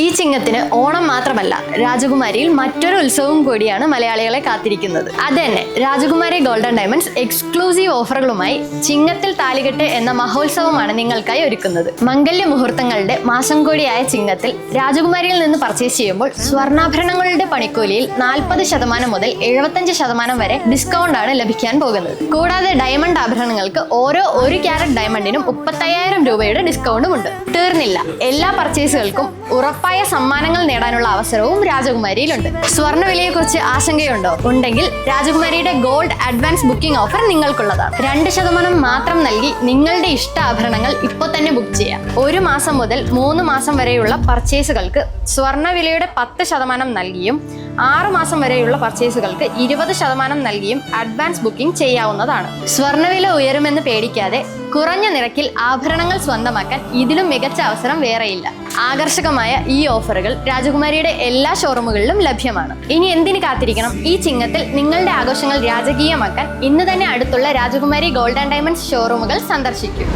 ഈ ചിങ്ങത്തിന് ഓണം മാത്രമല്ല രാജകുമാരിയിൽ മറ്റൊരു ഉത്സവവും കൂടിയാണ് മലയാളികളെ കാത്തിരിക്കുന്നത്. അത് തന്നെ രാജകുമാരി ഗോൾഡൻ ഡയമണ്ട്സ് എക്സ്ക്ലൂസീവ് ഓഫറുകളുമായി ചിങ്ങത്തിൽ താലികെട്ട് എന്ന മഹോത്സവമാണ് നിങ്ങൾക്കായി ഒരുക്കുന്നത്. മംഗല്യ മുഹൂർത്തങ്ങളുടെ മാസം കൂടിയായ ചിങ്ങത്തിൽ രാജകുമാരിയിൽ നിന്ന് പർച്ചേസ് ചെയ്യുമ്പോൾ സ്വർണാഭരണങ്ങളുടെ പണിക്കൂലിയിൽ നാൽപ്പത് ശതമാനം മുതൽ എഴുപത്തഞ്ച് ശതമാനം വരെ ഡിസ്കൗണ്ട് ആണ് ലഭിക്കാൻ പോകുന്നത്. കൂടാതെ ഡയമണ്ട് ആഭരണങ്ങൾക്ക് ഓരോ ഒരു ക്യാരറ്റ് ഡയമണ്ടിനും മുപ്പത്തയ്യായിരം രൂപയുടെ ഡിസ്കൗണ്ടും ഉണ്ട്. തീർന്നില്ല. എല്ലാ പർച്ചേസുകൾക്കും ഉറപ്പായ സമ്മാനങ്ങൾ നേടാനുള്ള അവസരവും രാജകുമാരിയിലുണ്ട്. സ്വർണ കുറിച്ച് ആശങ്കയുണ്ടോ? ഉണ്ടെങ്കിൽ രാജകുമാരിയുടെ ഗോൾഡ് അഡ്വാൻസ് ബുക്കിംഗ് ഓഫർ നിങ്ങൾക്കുള്ളതാണ്. രണ്ട് ശതമാനം മാത്രം നൽകി നിങ്ങളുടെ ഇഷ്ട ആഭരണങ്ങൾ ഇപ്പോൾ തന്നെ ബുക്ക് ചെയ്യാം. ഒരു മാസം മുതൽ മൂന്ന് മാസം വരെയുള്ള പർച്ചേസുകൾക്ക് സ്വർണവിലയുടെ പത്ത് ശതമാനം നൽകിയും ആറ് മാസം വരെയുള്ള പർച്ചേസുകൾക്ക് ഇരുപത് ശതമാനം നൽകിയും അഡ്വാൻസ് ബുക്കിംഗ് ചെയ്യാവുന്നതാണ്. സ്വർണവില ഉയരുമെന്ന് പേടിക്കാതെ കുറഞ്ഞ നിരക്കിൽ ആഭരണങ്ങൾ സ്വന്തമാക്കാൻ ഇതിലും മികച്ച അവസരം വേറെയില്ല. ആകർഷകമായ ഈ ഓഫറുകൾ രാജകുമാരിയുടെ എല്ലാ ഷോറൂമുകളിലും ലഭ്യമാണ്. ഇനി എന്തിന് കാത്തിരിക്കണം? ഈ ചിങ്ങത്തിൽ നിങ്ങളുടെ ആഘോഷങ്ങൾ രാജകീയമാക്കാൻ ഇന്ന് തന്നെ അടുത്തുള്ള രാജകുമാരി ഗോൾഡ് ആൻഡ് ഡയമണ്ട്സ് ഷോറൂമുകൾ സന്ദർശിക്കൂ.